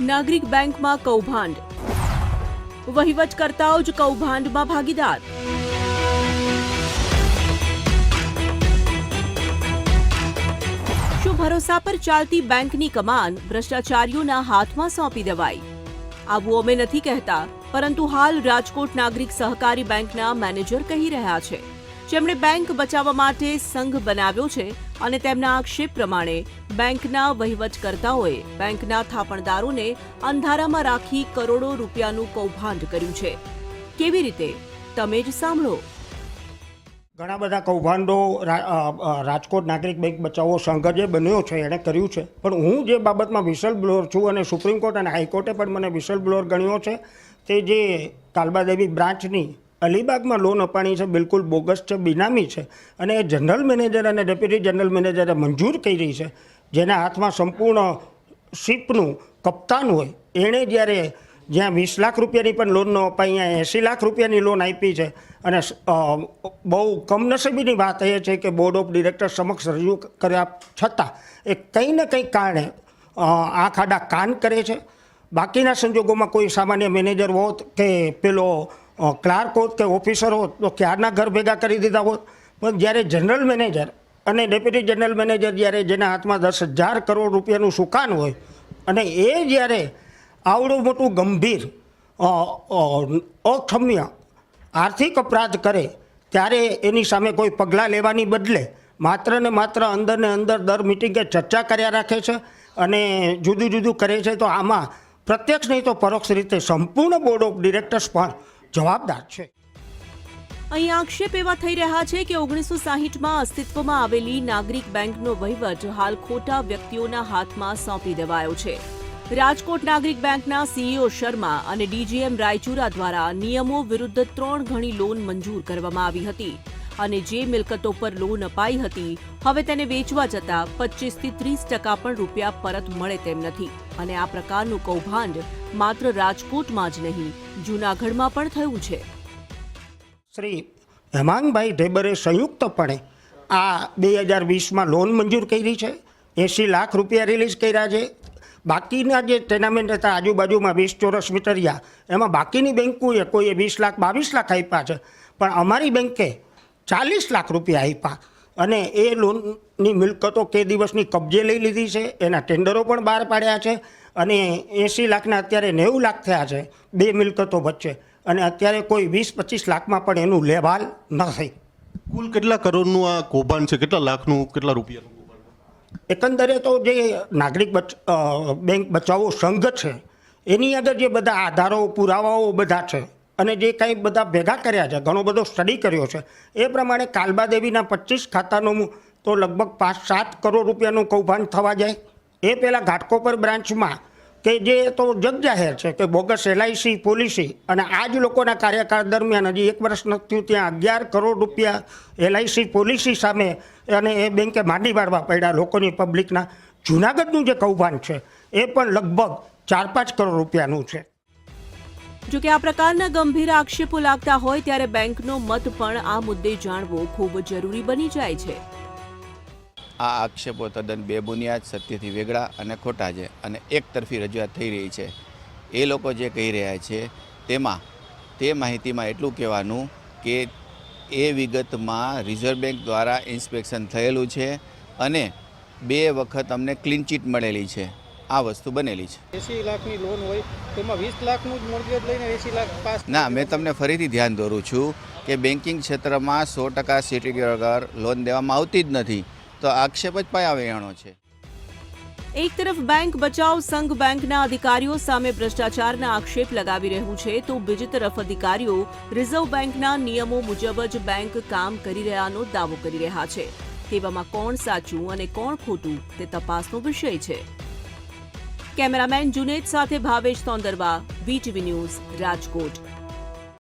નાગરિક બેંકમાં કૌભાંડ. વહીવટકર્તાઓ જ કૌભાંડમાં ભાગીદાર. શું ભરોસા પર ચાલતી બેંકની કમાન ભ્રષ્ટાચારીઓના હાથમાં સોંપી દેવાઈ? આવું અમે નથી કહેતા, પરંતુ હાલ રાજકોટ નાગરિક સહકારી બેંકના મેનેજર કહી રહ્યા છે. જેમણે બેંક બચાવવા માટે સંઘ બનાવ્યો છે અને તેમના આક્ષેપ પ્રમાણે બેંકના વહીવટકર્તાઓએ બેંકના થાપણદારોને અંધારામાં રાખી કરોડો રૂપિયાનું કૌભાંડ કર્યું છે. કેવી રીતે? તમે જ સાંભળો. ઘણા બધા કૌભાંડો રાજકોટ નાગરિક બેંક બચાવો સંઘ જે બન્યો છે, એણે કર્યું છે. પણ હું જે બાબતમાં વિસલ બ્લોર છું અને સુપ્રીમ કોર્ટ અને હાઈકોર્ટે પણ મને વિસલ બ્લોર ગણ્યો છે, તે જે કાલબાદેવી બ્રાન્ચની અલીબાગમાં લોન અપાણી છે, બિલકુલ બોગસ છે, બિનામી છે. અને એ જનરલ મેનેજર અને ડેપ્યુટી જનરલ મેનેજરે મંજૂર કરી છે, જેના હાથમાં સંપૂર્ણ શિપનું કપ્તાન હોય. એણે જ્યારે જ્યાં વીસ લાખ રૂપિયાની પણ લોન ન અપાઈ, અહીંયા એંસી લાખ રૂપિયાની લોન આપી છે. અને બહુ કમનસીબીની વાત એ છે કે બોર્ડ ઓફ ડિરેક્ટર સમક્ષ રજૂ કર્યા છતાં એ કંઈ ને કંઈ કારણે આ આંખ આડા કાન કરે છે. બાકીના સંજોગોમાં કોઈ સામાન્ય મેનેજર હોત કે પેલો ક્લાર્ક હોત કે ઓફિસર હોત, તો ક્યારના ઘર ભેગા કરી દીધા હોત? પણ જ્યારે જનરલ મેનેજર અને ડેપ્યુટી જનરલ મેનેજર જ્યારે જેના હાથમાં દસ હજાર કરોડ રૂપિયાનું સુકાન હોય, અને એ જ્યારે આવડું મોટું ગંભીર અક્ષમ્ય આર્થિક અપરાધ કરે, ત્યારે એની સામે કોઈ પગલાં લેવાની બદલે માત્ર ને માત્ર અંદર ને અંદર દર મિટિંગે ચર્ચા કર્યા રાખે છે અને જુદું જુદું કરે છે, તો આમાં પ્રત્યક્ષ નહીં તો પરોક્ષ રીતે સંપૂર્ણ બોર્ડ ઓફ ડિરેક્ટર્સ પણ જવાબદાર છે. અહીં આક્ષેપ એવા થઈ રહ્યા છે કે ઓગણીસો સાહીઠમાં અસ્તિત્વમાં આવેલી નાગરિક બેંકનો વહીવટ હાલ ખોટા વ્યક્તિઓના હાથમાં સોંપી દેવાયો છે. રાજકોટ નાગરિક બેંકના સીઈઓ શર્મા અને ડીજીએમ રાયચુરા દ્વારા નિયમો વિરુદ્ધ ત્રણ ઘણી લોન મંજૂર કરવામાં આવી હતી. અને જે મિલકતો પર લોન અપાઈ હતી, હવે તેને વેચવા જતા પચીસથી ત્રીસ ટકા પણ રૂપિયા પરત મળે તેમ નથી. અને આ પ્રકારનું કૌભાંડ માત્ર રાજકોટમાં જ નહીં, જૂનાગઢમાં પણ થયું છે. શ્રી હેમાંગભાઈ ઢેબરે સંયુક્તપણે આ બે હજાર વીસમાં લોન મંજૂર કરી છે. એંસી લાખ રૂપિયા રિલીઝ કર્યા છે. બાકીના જે ટેનામેન્ટ હતા, આજુબાજુમાં વીસ ચોરસ મીટરિયા, એમાં બાકીની બેન્કોએ કોઈએ વીસ લાખ, બાવીસ લાખ આપ્યા છે. પણ અમારી બેંકે ચાલીસ લાખ રૂપિયા આપ્યા. અને એ લોનની મિલકતો કે દિવસની કબજે લઈ લીધી છે એના ટેન્ડરો પણ બહાર પાડ્યા છે અને એંસી લાખના અત્યારે નેવું લાખ થયા છે બે મિલકતો વચ્ચે. અને અત્યારે કોઈ વીસ પચીસ લાખમાં પણ એનું લેવાલ નથી. કુલ કેટલા કરોડનું આ કૌભાંડ છે? કેટલા લાખનું કેટલા રૂપિયાનું એકંદરે તો જે નાગરિક બચ બેંક બચાવો સંઘ છે એની અંદર જે બધા આધારો પુરાવાઓ બધા છે અને જે કંઈ બધા ભેગા કર્યા છે, ઘણો બધો સ્ટડી કર્યો છે, એ પ્રમાણે કાલબાદેવીના પચીસ ખાતાનું તો લગભગ પાંચ સાત કરોડ રૂપિયાનું કૌભાંડ થવા જાય. એ પહેલાં ઘાટકોપર બ્રાન્ચમાં કે જે તો જગજાહેર છે કે બોગસ એલઆઈસી, પોલિસી અને આ જ લોકોના કાર્યકાળ દરમિયાન હજી એક વર્ષ થયું ત્યાં અગિયાર કરોડ રૂપિયા એલઆઈસી, પોલિસી સામે અને એ બેંકે માંડી પાડવા પડ્યા લોકોની પબ્લિકના જુનાગઢનું જે કૌભાંડ છે, એ પણ લગભગ ચાર પાંચ કરોડ રૂપિયાનું છે. જો કે આ પ્રકારના ગંભીર આક્ષેપો લાગતા હોય ત્યારે બેંકનો મત પણ આ મુદ્દે જાણવો ખૂબ જરૂરી બની જાય છે. આ આક્ષેપો તદ્દન બેબુનિયાદ, સત્યથી વેગળા અને ખોટા છે અને એક તરફી રજૂઆત થઈ રહી છે. એ લોકો જે કહી રહ્યા છે તેમાં, તે માહિતીમાં એટલું કહેવાનું કે એ વિગતમાં રિઝર્વ બેંક દ્વારા ઇન્સ્પેક્શન થયેલું છે અને બે વખત અમને ક્લીન ચીટ મળેલી છે. આ વસ્તુ બનેલી છે. એસી લાખની લોન હોય તેમાં વીસ લાખનું જ મોર્ગેજ લઈને એસી લાખ પાસ ના મેં તમને ફરીથી ધ્યાન દોરું છું કે બેન્કિંગ ક્ષેત્રમાં સો ટકા સિટી વગર લોન દેવામાં આવતી જ નથી. તો આક્ષેપ જ પાયા વેણો છે. એક તરફ બેંક બચાવ સંઘ બેંકના અધિકારીઓ સામે ભ્રષ્ટાચારના આક્ષેપ લગાવી રહ્યું છે તો બીજી તરફ અધિકારીઓ રિઝર્વ બેંકના નિયમો મુજબ જ બેંક કામ કરી રહ્યાનો દાવો કરી રહ્યા છે. તેવામાં કોણ સાચું અને કોણ ખોટું તે તપાસનો વિષય છે. કેમેરામેન જુનેદ સાથે ભાવેશ સોંદરવા વીટીવી ન્યૂઝ રાજકોટ.